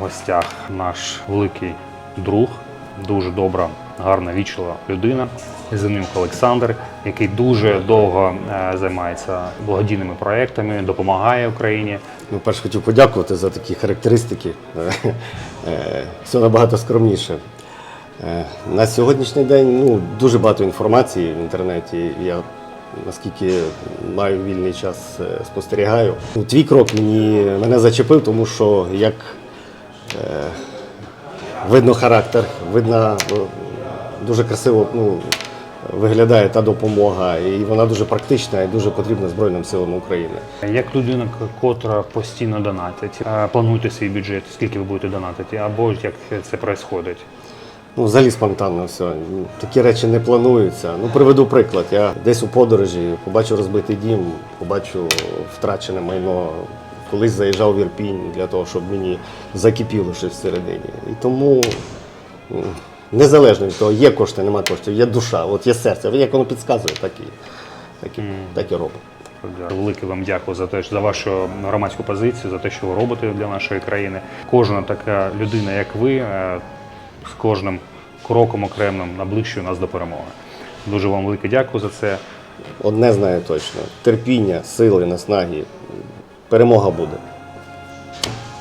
гостях наш великий друг, дуже добра, гарна, вічлива людина. Зимненко Олександр, який дуже довго е, займається благодійними проектами, допомагає Україні. Ну, перш хотів подякувати за такі характеристики. Е, Все набагато скромніше. Е, На сьогоднішній день ну, дуже багато інформації в інтернеті. Я наскільки маю вільний час е, спостерігаю. Ну, Твій крок мені, мене зачепив, тому що як е, видно характер, видно е, дуже красиво ну, виглядає та допомога, і вона дуже практична і дуже потрібна Збройним силам України. Як людина, котра постійно донатить, е, плануєте свій бюджет, скільки ви будете донатити, або як це відбувається? Ну, взагалі спонтанно все. Ну, Такі речі не плануються. Ну, приведу приклад. Я десь у подорожі побачу розбитий дім, побачу втрачене майно. Колись заїжджав в Ірпінь для того, щоб мені закипіло щось всередині. І тому, незалежно від того, є кошти, нема коштів, є душа, от є серце. Як воно підказує, так і, так і, так і робить. Велике вам дякую за те, що- за вашу громадську позицію, за те, що ви робите для нашої країни. Кожна така людина, як ви, е, з кожним кроком окремим наближує нас до перемоги. Дуже вам велике дякую за це. Одне знаю точно: терпіння, сили, наснаги, перемога буде.